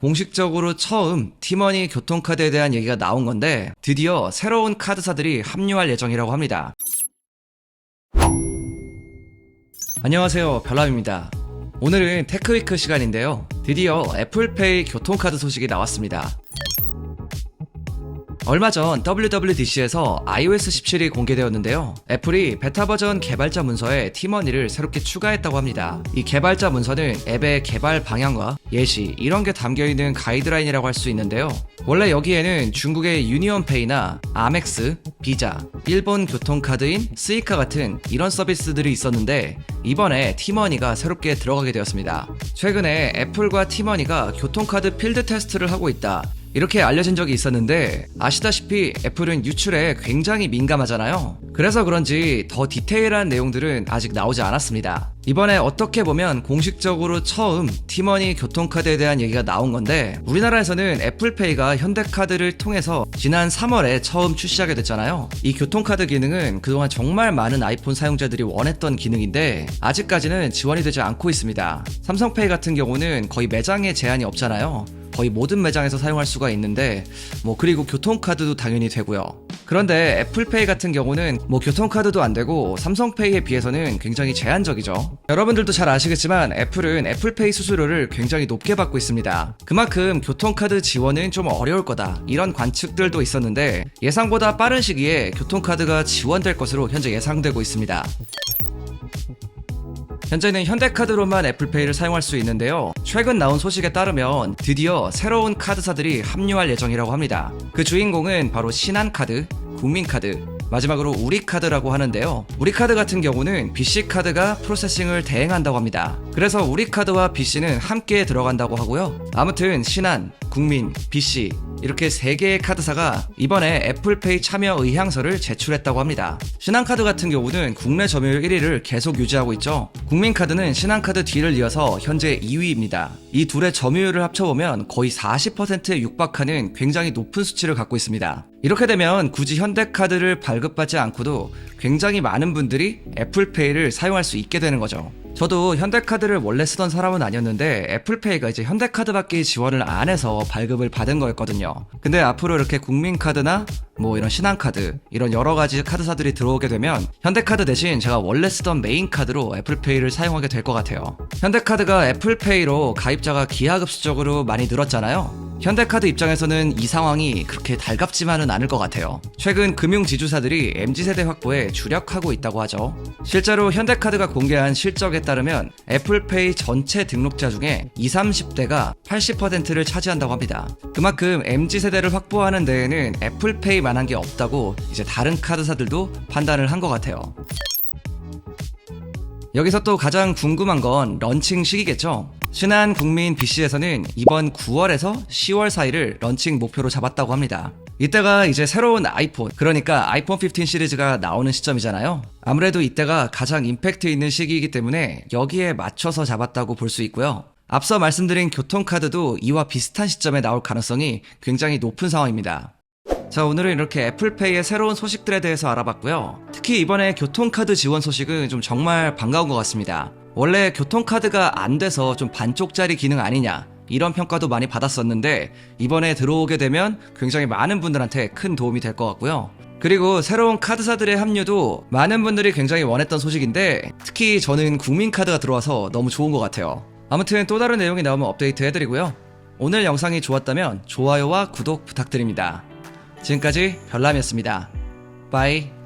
공식적으로 처음 티머니 교통카드에 대한 얘기가 나온 건데 드디어 새로운 카드사들이 합류할 예정이라고 합니다. 안녕하세요. 별남입니다. 오늘은 테크위크 시간인데요. 드디어 애플페이 교통카드 소식이 나왔습니다. 얼마 전 WWDC에서 iOS 17이 공개되었는데요. 애플이 베타 버전 개발자 문서에 티머니를 새롭게 추가했다고 합니다. 이 개발자 문서는 앱의 개발 방향과 예시 이런 게 담겨 있는 가이드라인이라고 할 수 있는데요. 원래 여기에는 중국의 유니온페이나 아멕스, 비자, 일본 교통카드인 스이카 같은 이런 서비스들이 있었는데 이번에 티머니가 새롭게 들어가게 되었습니다. 최근에 애플과 티머니가 교통카드 필드 테스트를 하고 있다. 이렇게 알려진 적이 있었는데 아시다시피 애플은 유출에 굉장히 민감하잖아요. 그래서 그런지 더 디테일한 내용들은 아직 나오지 않았습니다. 이번에 어떻게 보면 공식적으로 처음 티머니 교통카드에 대한 얘기가 나온 건데 우리나라에서는 애플페이가 현대카드를 통해서 지난 3월에 처음 출시하게 됐잖아요. 이 교통카드 기능은 그동안 정말 많은 아이폰 사용자들이 원했던 기능인데 아직까지는 지원이 되지 않고 있습니다. 삼성페이 같은 경우는 거의 매장에 제한이 없잖아요. 거의 모든 매장에서 사용할 수가 있는데 뭐 그리고 교통카드도 당연히 되고요. 그런데 애플페이 같은 경우는 뭐 교통카드도 안 되고 삼성페이에 비해서는 굉장히 제한적이죠. 여러분들도 잘 아시겠지만 애플은 애플페이 수수료를 굉장히 높게 받고 있습니다. 그만큼 교통카드 지원은 좀 어려울 거다. 이런 관측들도 있었는데 예상보다 빠른 시기에 교통카드가 지원될 것으로 현재 예상되고 있습니다. 현재는 현대카드로만 애플페이를 사용할 수 있는데요. 최근 나온 소식에 따르면 드디어 새로운 카드사들이 합류할 예정이라고 합니다. 그 주인공은 바로 신한카드, 국민카드, 마지막으로 우리카드라고 하는데요. 우리카드 같은 경우는 BC카드가 프로세싱을 대행한다고 합니다. 그래서 우리카드와 BC는 함께 들어간다고 하고요. 아무튼 신한, 국민, BC 이렇게 세 개의 카드사가 이번에 애플페이 참여 의향서를 제출했다고 합니다. 신한카드 같은 경우는 국내 점유율 1위를 계속 유지하고 있죠. 국민카드는 신한카드 뒤를 이어서 현재 2위입니다. 이 둘의 점유율을 합쳐보면 거의 40%에 육박하는 굉장히 높은 수치를 갖고 있습니다. 이렇게 되면 굳이 현대카드를 발급받지 않고도 굉장히 많은 분들이 애플페이를 사용할 수 있게 되는 거죠. 저도 현대카드를 원래 쓰던 사람은 아니었는데 애플페이가 이제 현대카드밖에 지원을 안 해서 발급을 받은 거였거든요. 근데 앞으로 이렇게 국민카드나 뭐 이런 신한카드 이런 여러 가지 카드사들이 들어오게 되면 현대카드 대신 제가 원래 쓰던 메인카드로 애플페이를 사용하게 될 것 같아요. 현대카드가 애플페이로 가입자가 기하급수적으로 많이 늘었잖아요. 현대카드 입장에서는 이 상황이 그렇게 달갑지만은 않을 것 같아요. 최근 금융 지주사들이 MZ세대 확보에 주력하고 있다고 하죠. 실제로 현대카드가 공개한 실적에 따르면 애플페이 전체 등록자 중에 20, 30대가 80%를 차지한다고 합니다. 그만큼 MZ세대를 확보하는 데에는 애플페이만 한 게 없다고 이제 다른 카드사들도 판단을 한 것 같아요. 여기서 또 가장 궁금한 건 런칭 시기겠죠? 신한 국민 BC에서는 이번 9월에서 10월 사이를 런칭 목표로 잡았다고 합니다. 이때가 이제 새로운 아이폰, 그러니까 아이폰 15 시리즈가 나오는 시점이잖아요. 아무래도 이때가 가장 임팩트 있는 시기이기 때문에 여기에 맞춰서 잡았다고 볼 수 있고요. 앞서 말씀드린 교통카드도 이와 비슷한 시점에 나올 가능성이 굉장히 높은 상황입니다. 자, 오늘은 이렇게 애플페이의 새로운 소식들에 대해서 알아봤고요. 특히 이번에 교통카드 지원 소식은 좀 정말 반가운 것 같습니다. 원래 교통카드가 안 돼서 좀 반쪽짜리 기능 아니냐. 이런 평가도 많이 받았었는데 이번에 들어오게 되면 굉장히 많은 분들한테 큰 도움이 될 것 같고요. 그리고 새로운 카드사들의 합류도 많은 분들이 굉장히 원했던 소식인데 특히 저는 국민카드가 들어와서 너무 좋은 것 같아요. 아무튼 또 다른 내용이 나오면 업데이트 해드리고요. 오늘 영상이 좋았다면 좋아요와 구독 부탁드립니다. 지금까지 별남이었습니다. 빠이.